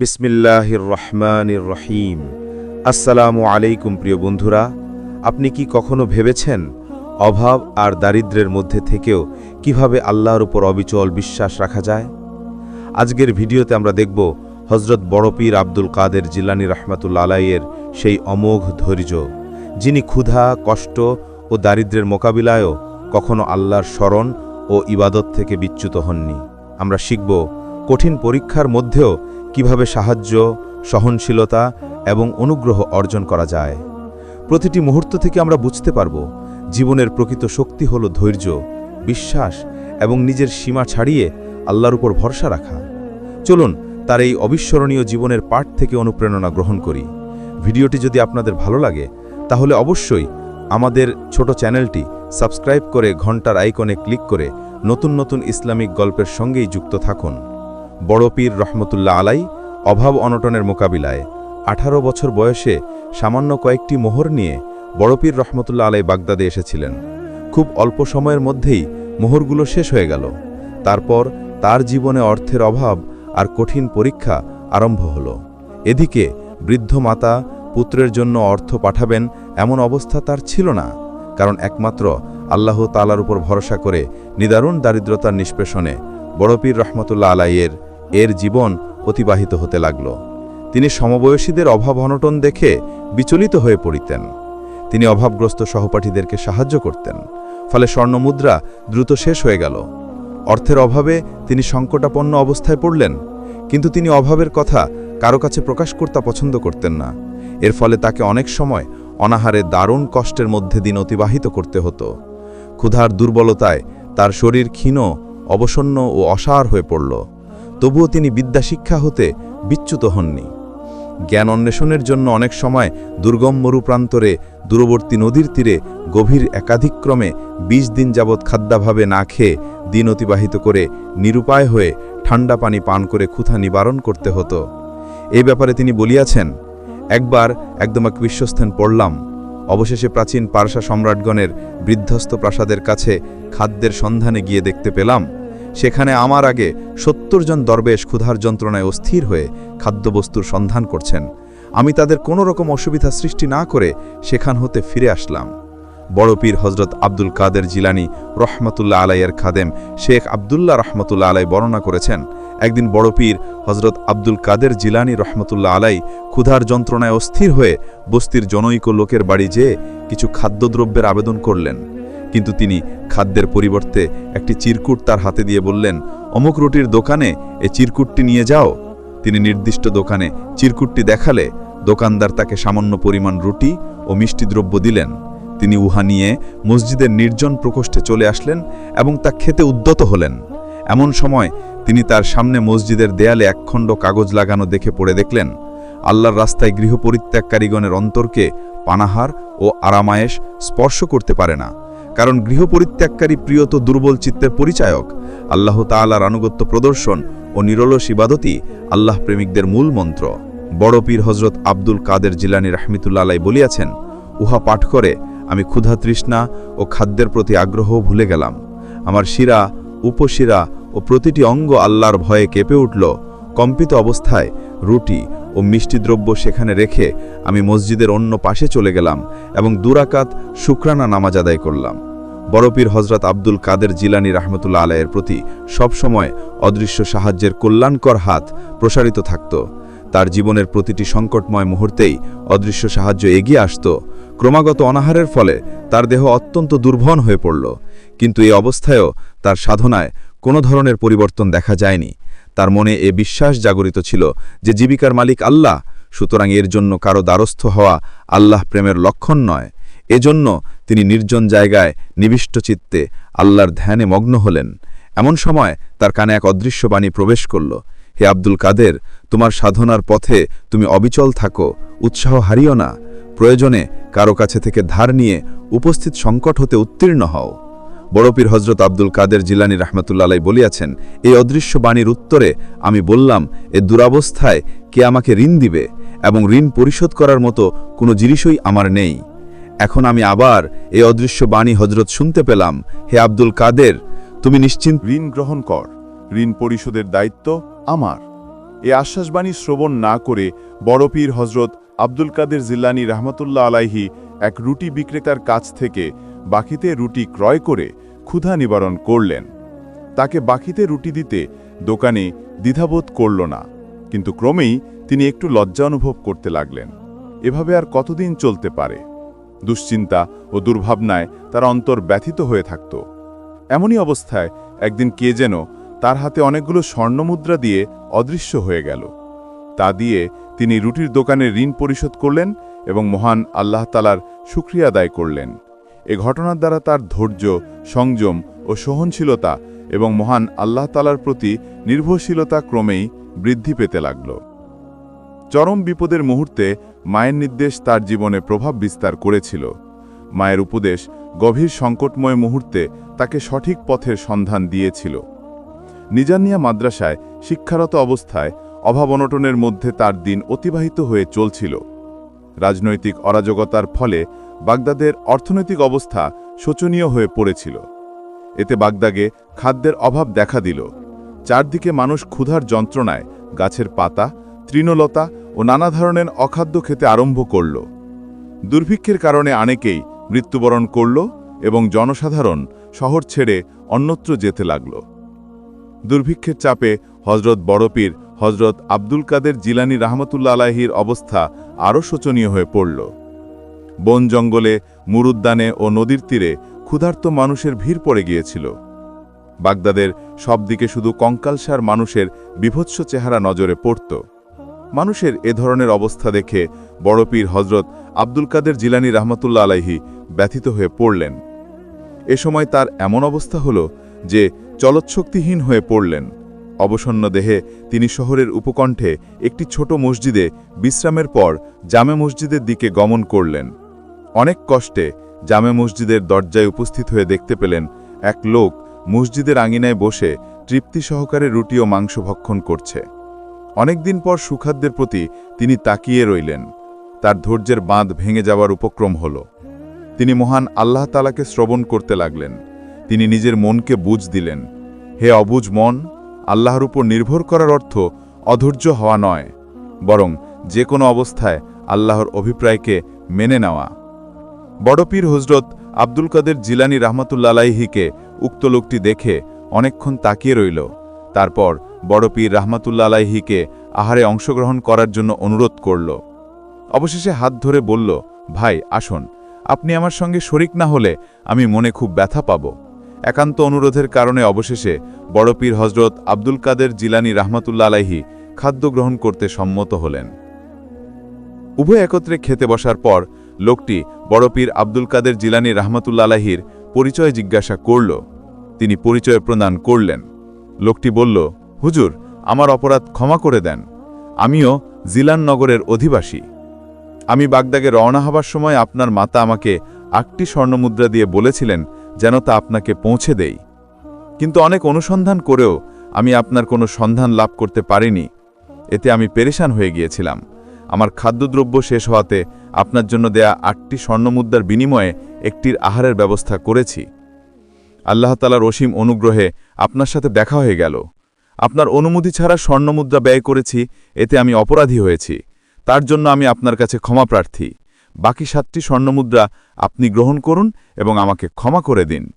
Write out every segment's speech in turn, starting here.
বিসমিল্লাহির রহমানির রহিম আসসালামু আলাইকুম প্রিয় বন্ধুরা, আপনি কি কখনো ভেবেছেন অভাব আর দারিদ্র্যের মধ্যে থেকেও কীভাবে আল্লাহর উপর অবিচল বিশ্বাস রাখা যায়? আজকের ভিডিওতে আমরা দেখব হজরত বড়পীর আব্দুল কাদের জিলানি রহমাতুল্লা আলাইয়ের সেই অমোঘ ধৈর্য, যিনি ক্ষুধা, কষ্ট ও দারিদ্র্যের মোকাবিলায়ও কখনো আল্লাহর স্মরণ ও ইবাদত থেকে বিচ্যুত হননি। আমরা শিখব কঠিন পরীক্ষার মধ্যেও কীভাবে সাহায্য, সহনশীলতা এবং অনুগ্রহ অর্জন করা যায়। প্রতিটি মুহূর্ত থেকে আমরা বুঝতে পারব, জীবনের প্রকৃত শক্তি হল ধৈর্য, বিশ্বাস এবং নিজের সীমা ছাড়িয়ে আল্লাহর উপর ভরসা রাখা। চলুন তার এই অবিস্মরণীয় জীবনের পাঠ থেকে অনুপ্রেরণা গ্রহণ করি। ভিডিওটি যদি আপনাদের ভালো লাগে, তাহলে অবশ্যই আমাদের ছোট চ্যানেলটি সাবস্ক্রাইব করে ঘণ্টার আইকনে ক্লিক করে নতুন নতুন ইসলামিক গল্পের সঙ্গেই যুক্ত থাকুন। বড় পীর রহমতুল্লাহ আলাই অভাব অনটনের মোকাবিলায়। আঠারো বছর বয়সে সামান্য কয়েকটি মোহর নিয়ে বড়পীর রহমতুল্লাহ আলাই বাগদাদে এসেছিলেন। খুব অল্প সময়ের মধ্যেই মোহরগুলো শেষ হয়ে গেল। তারপর তার জীবনে অর্থের অভাব আর কঠিন পরীক্ষা আরম্ভ হল। এদিকে বৃদ্ধ মাতা পুত্রের জন্য অর্থ পাঠাবেন এমন অবস্থা তার ছিল না, কারণ একমাত্র আল্লাহ তালার উপর ভরসা করে নিদারুণ দারিদ্রতার নিষ্পেষণে বড়পীর রহমতুল্লাহ আলাইয়ের এর জীবন অতিবাহিত হতে লাগল। তিনি সমবয়সীদের অভাব অনটন দেখে বিচলিত হয়ে পড়িতেন। তিনি অভাবগ্রস্ত সহপাঠীদেরকে সাহায্য করতেন, ফলে স্বর্ণমুদ্রা দ্রুত শেষ হয়ে গেল। অর্থের অভাবে তিনি সংকটাপন্ন অবস্থায় পড়লেন, কিন্তু তিনি অভাবের কথা কারও কাছে প্রকাশ করতে পছন্দ করতেন না। এর ফলে তাকে অনেক সময় অনাহারে দারুণ কষ্টের মধ্যে দিন অতিবাহিত করতে হতো। ক্ষুধার দুর্বলতায় তার শরীর ক্ষীণ, অবসন্ন ও অসার হয়ে পড়ল। তবুও তিনি বিদ্যা শিক্ষা হতে বিচ্যুত হননি। জ্ঞান অন্বেষণের জন্য অনেক সময় দুর্গম মরুপ্রান্তরে দূরবর্তী নদীর তীরে গভীর একাধিক্রমে ২০ দিন যাবৎ খাদ্যাভাবে না খেয়ে দিন অতিবাহিত করে নিরুপায় হয়ে ঠান্ডা পানি পান করে ক্ষুধা নিবারণ করতে হতো। এই ব্যাপারে তিনি বলিয়াছেন, একবার একদম এক বিশ্বস্থান পড়লাম। অবশেষে প্রাচীন পারসা সম্রাটগণের বৃদ্ধস্থ প্রাসাদের কাছে খাদ্যের সন্ধানে গিয়ে দেখতে পেলাম সেখানে আমার আগে সত্তর জন দরবেশ ক্ষুধার যন্ত্রণায় অস্থির হয়ে খাদ্যবস্তুর সন্ধান করছেন। আমি তাদের কোনো রকম অসুবিধা সৃষ্টি না করে সেখান হতে ফিরে আসলাম। বড় পীর হজরত আব্দুল কাদের জিলানি রহমতুল্লাহ আলাইয়ের খাদেম শেখ আবদুল্লাহ রহমতুল্লাহ আলাই বর্ণনা করেছেন, একদিন বড় পীর হজরত আব্দুল কাদের জিলানি রহমতুল্লাহ আলাই ক্ষুধার যন্ত্রণায় অস্থির হয়ে বস্তির জনৈক লোকের বাড়ি যেয়ে কিছু খাদ্যদ্রব্যের আবেদন করলেন। কিন্তু তিনি খাদ্যের পরিবর্তে একটি চিরকুট তার হাতে দিয়ে বললেন, অমুক রুটির দোকানে এ চিরকুটটি নিয়ে যাও। তিনি নির্দিষ্ট দোকানে চিরকুটটি দেখালে দোকানদার তাকে সামান্য পরিমাণ রুটি ও মিষ্টি দ্রব্য দিলেন। তিনি উহা নিয়ে মসজিদের নির্জন প্রকোষ্ঠে চলে আসলেন এবং তা খেতে উদ্যত হলেন। এমন সময় তিনি তার সামনে মসজিদের দেয়ালে একখণ্ড কাগজ লাগানো দেখে পড়ে দেখলেন, আল্লাহর রাস্তায় গৃহপরিত্যাগকারীগণের অন্তরকে পানাহার ও আরামায়েশ স্পর্শ করতে পারে না। কারণ গৃহপরিত্যাগকারী প্রিয়ত দুর্বল চিত্তের পরিচায়ক। আল্লাহ তাআলার আনুগত্য প্রদর্শন ও নিরলস ইবাদতই আল্লাহ প্রেমিকদের মূল মন্ত্র। বড় পীর হজরত আব্দুল কাদের জিলানি রাহমিতুল্লাহ বলিয়াছেন, উহা পাঠ করে, আমি ক্ষুধা তৃষ্ণা ও খাদ্যের প্রতি আগ্রহ ভুলে গেলাম। আমার শিরা, উপশিরা ও প্রতিটি অঙ্গ আল্লাহর ভয়ে কেঁপে উঠল। কম্পিত অবস্থায় রুটি ও মিষ্টি দ্রব্য সেখানে রেখে আমি মসজিদের অন্য পাশে চলে গেলাম এবং দুরাকাত শুক্রানা নামাজ আদায় করলাম। বড়পীর হজরত আব্দুল কাদের জিলানি রাহমতুল্লা আলাইয়ের প্রতি সবসময় অদৃশ্য সাহায্যের কল্যাণকর হাত প্রসারিত থাকত। তার জীবনের প্রতিটি সংকটময় মুহূর্তেই অদৃশ্য সাহায্য এগিয়ে আসত। ক্রমাগত অনাহারের ফলে তার দেহ অত্যন্ত দুর্ভন হয়ে পড়ল। কিন্তু এই অবস্থায়ও তার সাধনায় কোনো ধরনের পরিবর্তন দেখা যায়নি। তার মনে এ বিশ্বাস জাগরিত ছিল যে জীবিকার মালিক আল্লাহ, সুতরাং এর জন্য কারও দ্বারস্থ হওয়া আল্লাহ প্রেমের লক্ষণ নয়। এজন্য তিনি নির্জন জায়গায় নিবিষ্ট চিত্তে আল্লাহর ধ্যানে মগ্ন হলেন। এমন সময় তার কানে এক অদৃশ্য বাণী প্রবেশ করল, হে আব্দুল কাদের, তোমার সাধনার পথে তুমি অবিচল থাকো, উৎসাহ হারিও না। প্রয়োজনে কারও কাছে থেকে ধার নিয়ে উপস্থিত সংকট হতে উত্তীর্ণ হও। বড়পীর হজরত আব্দুল কাদের জিলানি রহমতুল্লাহ বলিয়াছেন, এই অদৃশ্য বাণীর উত্তরে আমি বললাম, এ দুরাবস্থায় কে আমাকে ঋণ দিবে এবং ঋণ পরিশোধ করার মতো কোনো জিনিসই আমার নেই। এখন আমি আবার এই অদৃশ্য বাণী হজরত শুনতে পেলাম, হে আব্দুল কাদের, তুমি নিশ্চিন্ত ঋণ গ্রহণ কর, ঋণ পরিশোধের দায়িত্ব আমার। এ আশ্বাসবাণী শ্রবণ না করে বড় পীর হজরত আব্দুল কাদের জিল্লানি রহমতুল্লাহ আলাইহি এক রুটি বিক্রেতার কাছ থেকে বাকিতে রুটি ক্রয় করে ক্ষুধা নিবারণ করলেন। তাকে বাকিতে রুটি দিতে দোকানে দ্বিধাবোধ করল না, কিন্তু ক্রমেই তিনি একটু লজ্জা অনুভব করতে লাগলেন। এভাবে আর কতদিন চলতে পারে? দুশ্চিন্তা ও দুর্ভাবনায় তার অন্তর ব্যথিত হয়ে থাকত। এমনই অবস্থায় একদিন কে যেন তার হাতে অনেকগুলো স্বর্ণমুদ্রা দিয়ে অদৃশ্য হয়ে গেল। তা দিয়ে তিনি রুটির দোকানে ঋণ পরিশোধ করলেন এবং মহান আল্লাহ তালার সুক্রিয়া আদায় করলেন। এ ঘটনার দ্বারা তার ধৈর্য, সংযম ও সহনশীলতা এবং মহান আল্লাহ তালার প্রতি নির্ভরশীলতা ক্রমেই বৃদ্ধি পেতে লাগল। চরম বিপদের মুহূর্তে মায়ের নির্দেশ তার জীবনে প্রভাব বিস্তার করেছিল। মায়ের উপদেশ গভীর সংকটময় মুহূর্তে তাকে সঠিক পথের সন্ধান দিয়েছিল। নিজানিয়া মাদ্রাসায় শিক্ষারত অবস্থায় অভাব অনটনের মধ্যে তার দিন অতিবাহিত হয়ে চলছিল। রাজনৈতিক অরাজকতার ফলে বাগদাদের অর্থনৈতিক অবস্থা শোচনীয় হয়ে পড়েছিল। এতে বাগদাগে খাদ্যের অভাব দেখা দিল। চারদিকে মানুষ ক্ষুধার যন্ত্রণায় গাছের পাতা, তৃণলতা ও নানা ধরনের অখাদ্য খেতে আরম্ভ করল। দুর্ভিক্ষের কারণে অনেকেই মৃত্যুবরণ করল এবং জনসাধারণ শহর ছেড়ে অন্যত্র যেতে লাগল। দুর্ভিক্ষের চাপে হজরত বড়পীর হজরত আব্দুল কাদের জিলানি রহমতুল্লা আলাহির অবস্থা আরও শোচনীয় হয়ে পড়ল। বন জঙ্গলে, মুরুদ্দানে ও নদীর তীরে ক্ষুধার্ত মানুষের ভিড় পড়ে গিয়েছিল। বাগদাদের সব দিকে শুধু কঙ্কালসার মানুষের বিভৎস চেহারা নজরে পড়ত। মানুষের এ ধরনের অবস্থা দেখে বড়পীর হজরত আব্দুল কাদের জিলানি রহমতুল্লা আলাইহি ব্যথিত হয়ে পড়লেন। এ সময় তার এমন অবস্থা হল যে চলৎশক্তিহীন হয়ে পড়লেন। অবসন্ন দেহে তিনি শহরের উপকণ্ঠে একটি ছোট মসজিদে বিশ্রামের পর জামে মসজিদের দিকে গমন করলেন। অনেক কষ্টে জামে মসজিদের দরজায় উপস্থিত হয়ে দেখতে পেলেন এক লোক মসজিদের আঙিনায় বসে তৃপ্তি সহকারে রুটি ও মাংস ভক্ষণ করছে। অনেকদিন পর সুখাদ্যের প্রতি তিনি তাকিয়ে রইলেন। তার ধৈর্যের বাঁধ ভেঙে যাওয়ার উপক্রম হল। তিনি মহান আল্লাহ তালাকে শ্রবণ করতে লাগলেন। তিনি নিজের মনকে বুঝ দিলেন। হে অবুজ মন আল্লাহর উপর নির্ভর করার অর্থ অধৈর্য হওয়া নয়, বরং যে কোনো অবস্থায় আল্লাহর অভিপ্রায়কে মেনে নেওয়া। বড়পীর হজরত আব্দুল কাদের জিলানি রহমতুল্লাহিকে উক্ত লোকটি দেখে অনেকক্ষণ তাকিয়ে রইল। তারপর বড়পীর রহমতুল্লাহিকে আহারে অংশগ্রহণ করার জন্য অনুরোধ করল। অবশেষে হাত ধরে বলল, ভাই, আসুন। আপনি আমার সঙ্গে শরিক না হলে আমি মনে খুব ব্যথা পাব। একান্ত অনুরোধের কারণে অবশেষে বড়পীর হজরত আব্দুল কাদের জিলানি রহমতুল্লা আলাহি খাদ্য গ্রহণ করতে সম্মত হলেন। উভয় একত্রে খেতে বসার পর লোকটি বড়পীর আব্দুল কাদের জিলানি রহমতুল্লা আলাহির পরিচয় জিজ্ঞাসা করল। তিনি পরিচয় প্রদান করলেন। লোকটি বলল, হুজুর, আমার অপরাধ ক্ষমা করে দেন। আমিও জিলান নগরের অধিবাসী। আমি বাগদাগে রওনা হবার সময় আপনার মাতা আমাকে আটটি স্বর্ণমুদ্রা দিয়ে বলেছিলেন যেন তা আপনাকে পৌঁছে দেই। কিন্তু অনেক অনুসন্ধান করেও আমি আপনার কোনো সন্ধান লাভ করতে পারিনি। এতে আমি পেরেশান হয়ে গিয়েছিলাম। আমার খাদ্যদ্রব্য শেষ হওয়াতে আপনার জন্য দেয়া আটটি স্বর্ণমুদ্রার বিনিময়ে একটির আহারের ব্যবস্থা করেছি। আল্লাহ তালার অসীম অনুগ্রহে আপনার সাথে দেখা হয়ে গেল। আপনার অনুমতি ছাড়া স্বর্ণমুদ্রা ব্যয় করেছি, এতে আমি অপরাধী হয়েছি। তার জন্য আমি আপনার কাছে ক্ষমা প্রার্থী। বাকি সাতটি স্বর্ণমুদ্রা আপনি গ্রহণ করুন এবং আমাকে ক্ষমা করে দিন।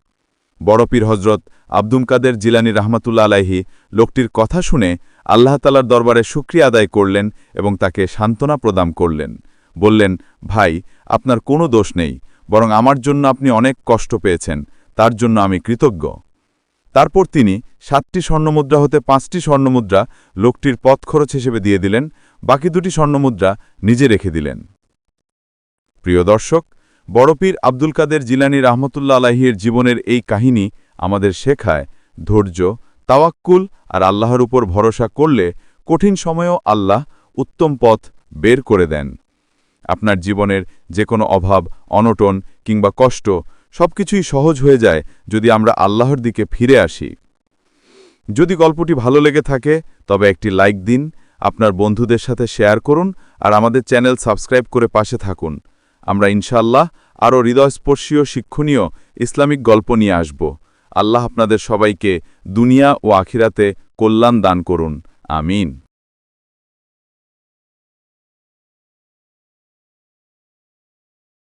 বড়পীর হজরত আব্দুম কাদের জিলানি রহমতুল্লা আলাহি লোকটির কথা শুনে আল্লাহ তালার দরবারে সুক্রিয়া আদায় করলেন এবং তাকে সান্ত্বনা প্রদান করলেন। বললেন, ভাই, আপনার কোনো দোষ নেই, বরং আমার জন্য আপনি অনেক কষ্ট পেয়েছেন, তার জন্য আমি কৃতজ্ঞ। তারপর তিনি সাতটি স্বর্ণমুদ্রা হতে পাঁচটি স্বর্ণমুদ্রা লোকটির পথ খরচ হিসেবে দিয়ে দিলেন, বাকি দুটি স্বর্ণমুদ্রা নিজে রেখে দিলেন। প্রিয় দর্শক, বড়পীর আব্দুল কাদের জিলানি রহমতুল্লা আলাহির জীবনের এই কাহিনী আমাদের শেখায় ধৈর্য, তাওয়াক্কুল আর আল্লাহর উপর ভরসা করলে কঠিন সময়েও আল্লাহ উত্তম পথ বের করে দেন। আপনার জীবনের যে কোনো অভাব, অনটন কিংবা কষ্ট সবকিছুই সহজ হয়ে যায় যদি আমরা আল্লাহর দিকে ফিরে আসি। যদি গল্পটি ভালো লেগে থাকে, তবে একটি লাইক দিন, আপনার বন্ধুদের সাথে শেয়ার করুন আর আমাদের চ্যানেল সাবস্ক্রাইব করে পাশে থাকুন। আমরা ইনশাল্লাহ আরও হৃদয়স্পর্শীয় শিক্ষণীয় ইসলামিক গল্প নিয়ে আসব। আল্লাহ আপনাদের সবাইকে দুনিয়া ও আখিরাতে কল্যাণ দান করুন। আমিন।